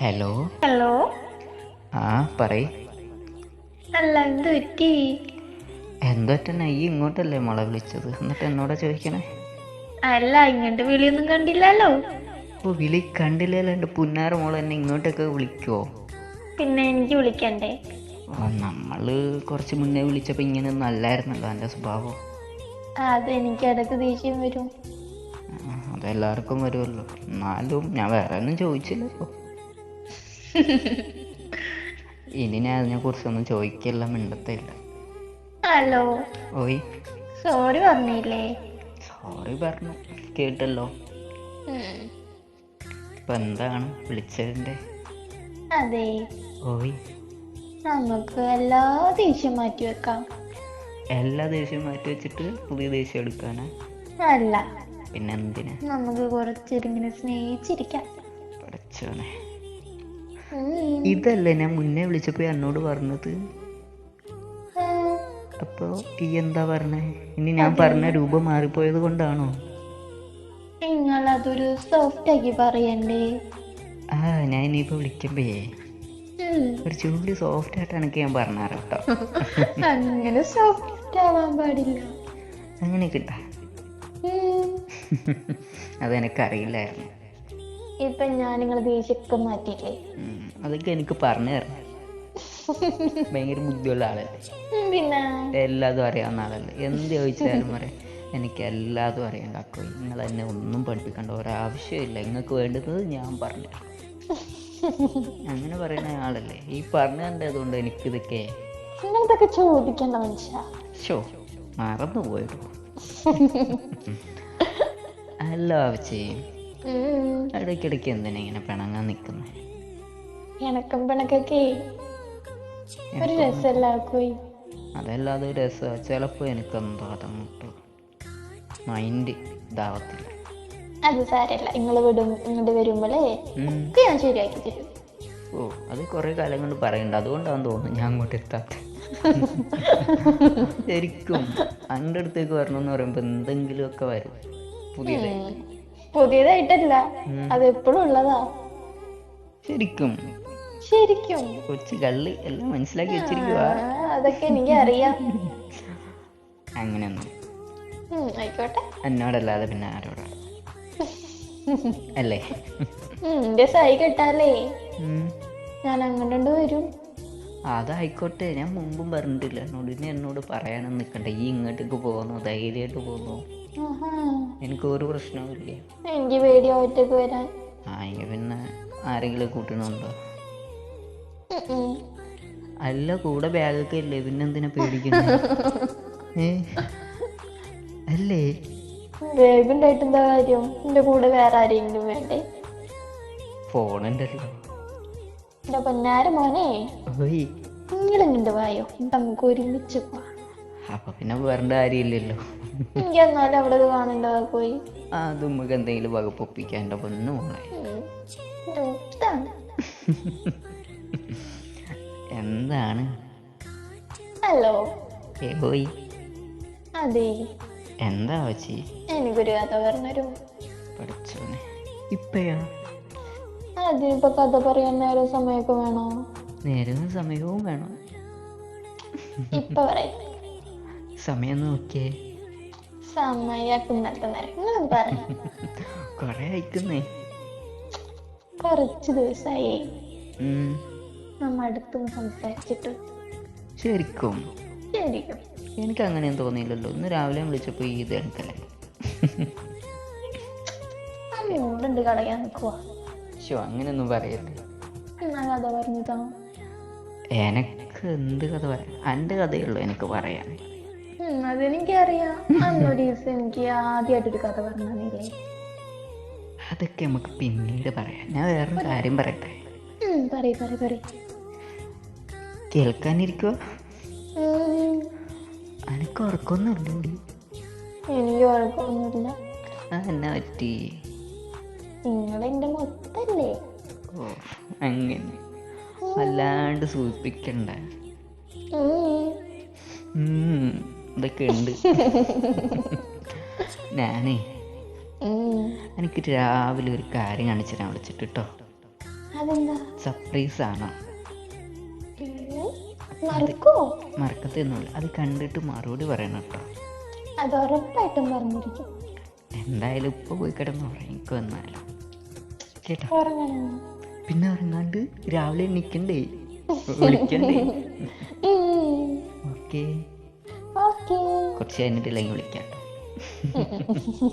Hello hello ആ പറയ്. അല്ല എന്ത് പറ്റി? ഈ ഇങ്ങോട്ടല്ലേ മോളെ വിളിച്ചത്? എന്നിട്ട് എന്നോടാ ചോദിക്കണേ? അല്ല ഇങ്ങോട്ട് വിളിയൊന്നും കണ്ടില്ലല്ലോ. ഓ വിളി കണ്ടില്ലല്ലോ. എന്റെ പുന്നാര മോളെ എന്നെ ഇങ്ങോട്ടൊക്കെ വിളിക്കുവോ? പിന്നെ എനിക്ക് വിളിക്കണ്ടേ? നമ്മൾ നമ്മൾ കുറച്ച് മുന്നേ വിളിച്ചപ്പോൾ ഇങ്ങനെ നല്ലായിരുന്നല്ലോ അല്ലായിരുന്നല്ലോ എന്റെ സ്വഭാവം. അതെനിക്ക് ഇടയ്ക്ക് ദേഷ്യം വരും. അതെല്ലാവർക്കും വരുമല്ലോ എന്നാലും ഞാൻ വേറെ ഒന്നും ചോദിച്ചില്ലല്ലോ. ഇനി ഞാൻ അതിനെ കുറിച്ചൊന്നും ചോദിക്കില്ല മിണ്ടത്തില്ല. ഹലോ. ഓയ്. സോറി പറഞ്ഞില്ലേ? സോറി പറഞ്ഞു. കേട്ടല്ലോ. ഇപ്പൊ എന്താണ് വിളിച്ചതിന്റെ അതെ. ഓയ്. നമുക്ക് എല്ലാ ദേഷ്യം മാറ്റി വെക്കാം. എല്ലാ ദേഷ്യം മാറ്റി വെച്ചിട്ട് പുതിയ ദേഷ്യം എടുക്കാനാ? അല്ല. പിന്നെ എന്തിനാ? നമുക്ക് കുറച്ചിരിങ്ങനെ സ്നേഹിച്ചിരിക്കാം. പഠിച്ചോനെ ഉം. ഇതല്ലേ ഞാൻ മുന്നേ വിളിച്ചപ്പോൾ എന്നോട് പറഞ്ഞത്? അപ്പോൾ ഈ എന്താ പറഞ്ഞേ? ഇനി ഞാൻ പറഞ്ഞ രൂപം മാറിപ്പോയത് കൊണ്ടാണോ? നിങ്ങൾ അതൊരു സോഫ്റ്റ് ആക്കി പറയണ്ടേ? ആ ഞാൻ ഇനിയിപ്പോൾ വിളിക്കുമ്പേ. ഒരു ചൂട് സോഫ്റ്റ് ആയിട്ടാണ് ഞാൻ പറഞ്ഞാറ് കേട്ടോ. അങ്ങനെ സോഫ്റ്റ് ആവാൻ പാടില്ല. അങ്ങനെയൊക്കെ കിട്ടാ. അതെനിക്കറിയില്ലായിരുന്നു ഇപ്പൊ ഞാൻ നിങ്ങളെ ദേഷ്യമൊക്കെ മാറ്റിയില്ലേ അതൊക്കെ എനിക്ക് പറഞ്ഞു തരണം. ഭയങ്കര ബുദ്ധിയുള്ള ആളല്ലേ? പിന്നെ? എല്ലാതും അറിയാവുന്ന ആളല്ലേ? എന്ത് ചോദിച്ചാലും പറയാം. എനിക്ക് എല്ലാതും അറിയാം. കാക്കോ നിങ്ങൾ എന്നെ ഒന്നും പഠിപ്പിക്കേണ്ട ഒരാവശ്യമില്ല നിങ്ങൾക്ക് വേണ്ടുന്നത് ഞാൻ പറഞ്ഞു. അങ്ങനെ പറയുന്ന ആളല്ലേ? ഈ പറഞ്ഞു കണ്ടതുകൊണ്ട് എനിക്കിതൊക്കെ നിങ്ങളിതൊക്കെ ചോദിക്കേണ്ട മനുഷ്യ. ഷോ മറന്നു പോയിട്ടു അല്ല ഉം. ഇടയ്ക്കിടയ്ക്ക് എന്തിനാ ഇങ്ങനെ പിണങ്ങാൻ നിൽക്കുന്നത് ഇണക്കം പിണക്കൊക്കെ. ഒരു രസമല്ലാക്കോയി അതല്ലാതെ രസമാണ് ചിലപ്പോൾ എനിക്കെന്തോ അതങ്ങോട്ട് മൈൻഡ് ഇതാവത്തില്ല. അത് സാരല്ല. നിങ്ങൾ വിടും. ഇങ്ങോട്ട് വരുമ്പോഴേ ഒക്കെ ഞാൻ ശരിയാക്കി തരും. ഓ അത് കുറേ കാലം കൊണ്ട് പറയണ്ട. അതുകൊണ്ടാണെന്ന് തോന്നുന്നു ഞാൻ അങ്ങോട്ട് എത്താത്ത. ശരിക്കും. എന്റെ അടുത്തേക്ക് വരണമെന്ന് എന്തെങ്കിലും ഒക്കെ വരും. പുതിയതായി. പുതിയതായിട്ടല്ല. അത് എപ്പോഴും ഉള്ളതാ. ശരിക്കും. ശരിക്കും. കൊച്ചു കള്ളി എല്ലാം മനസ്സിലാക്കി വെച്ചിരിക്കുക അതൊക്കെ എനിക്ക് അറിയാം അങ്ങനെയൊന്നും ആയിക്കോട്ടെ. എന്നോടല്ലാതെ പിന്നെ ആരോടാ? അല്ലേ? എന്റെ സൈ കെട്ടാലേ. ഞാൻ അങ്ങോട്ട് വരും. അതായിക്കോട്ടെ ഞാൻ മുമ്പും പറഞ്ഞിട്ടില്ല. എന്നോട് ഇനി എന്നോട് പറയാനൊന്നും നിൽക്കണ്ട ഈ ഇങ്ങോട്ടേക്ക് പോകുന്നു ധൈര്യമായിട്ട് പോകുന്നു. എനിക്ക് ഒരു പ്രശ്നവുമില്ല? എനിക്ക് പേടിയാ ഒറ്റയ്ക്ക് വരാൻ. ആ എങ്കിൽ പിന്നെ ആരെങ്കിലും കൂട്ടണുണ്ടോ. അല്ല കൂടെ ബാഗൊക്കെ ഇല്ലേ പിന്നെ എന്തിനാ പേടിക്കുന്നത് അല്ലേ? വേഗം ഉണ്ടായിട്ട് എന്താ കാര്യം? എന്റെ കൂടെ വേറെ ആരെങ്കിലും വേണ്ടേ? ഫോണുണ്ടല്ലോ. എന്റെ പൊന്നാര മോനെ. ഓയ്. നിങ്ങളിങ്ങോട്ട് വായോ. നമുക്ക് ഒരുമിച്ച് പോവാം. അപ്പൊ പിന്നെ വേറെ കാര്യമില്ലല്ലോ. എനിക്ക് എന്നാലും അവിടെ ഇത് കാണണ്ടതാ പോയി. ആ അത് നമുക്ക് എന്തെങ്കിലും വകുപ്പൊപ്പിക്കാന്റെ പൊന്നു മോളെ. എന്താണ്? ഹലോ. ഏ അതെ. എന്താ വച്ചി? എനിക്കൊരു കഥ പറഞ്ഞൊരു പഠിച്ചോനെ ഇപ്പയോ? അതിനിപ്പോ കഥ പറയാൻ നേരെ സമയമൊക്കെ വേണോ? നേരം സമയവും വേണം. ഇപ്പൊ പറയാം. സമയം നോക്കിയേ. സമയൊക്കെ നേരം പറയാം. കൊറേ അയക്കുന്നേ കുറച്ച് ദിവസമായി നമ്മ അടുത്തും സംസാരിച്ചിട്ട്. ശരിക്കും. ശരിക്കും. എനിക്ക് അങ്ങനെയൊന്നും തോന്നിയില്ലല്ലോ. ഇന്ന് രാവിലെ വിളിച്ചപ്പോ ഈ ഇത് എനിക്കല്ലേ മൂടുണ്ട് കളയാൻ നിൽക്കുക ഷോ അങ്ങനെയൊന്നും പറയരുത്. കഥ എനക്ക് എന്ത് കഥ പറയാം എന്റെ കഥയുള്ളൂ എനിക്ക് പറയാൻ. അതെനിക്കറിയാം. അന്നൊരു ദിവസം എനിക്ക് ആദ്യമായിട്ടൊരു കഥ പറഞ്ഞില്ലേ അതൊക്കെ നമുക്ക് പിന്നീട് പറയാം. ഞാൻ വേറൊരു കാര്യം പറയട്ടെ? പറയ് പറയ് പറയ്. കേൾക്കാനിരിക്കുക എനിക്ക് ഉറക്കൊന്നുമില്ല എനിക്ക് കുഴപ്പമൊന്നുമില്ല ആ എന്നാ പറ്റി? നിങ്ങളെന്റെ മൊത്തല്ലേ? ഓ അങ്ങനെ. വല്ലാണ്ട് സൂചിപ്പിക്കണ്ട. ഇതൊക്കെ ഉണ്ട് ഞാനേ എനിക്ക് രാവിലെ ഒരു കാര്യം കാണിച്ചു തരാൻ വിളിച്ചിട്ട് കേട്ടോ സർപ്രൈസ് ആണ്? മറക്കത്തൊന്നുമില്ല അത് കണ്ടിട്ട് മറുപടി പറയണം കേട്ടോ. അത് ഉറപ്പായിട്ടും പറഞ്ഞിരിക്കും. എന്തായാലും ഇപ്പൊ പോയി കിടന്ന് എനിക്ക് വന്നാലോ കേട്ടോ പിന്നെ ഉറങ്ങാണ്ട് രാവിലെ നിൽക്കണ്ടേ വിളിക്കണ്ടേ? ഓക്കെ. കുറച്ച് കഴിഞ്ഞിട്ടില്ലെങ്കിൽ വിളിക്കാം.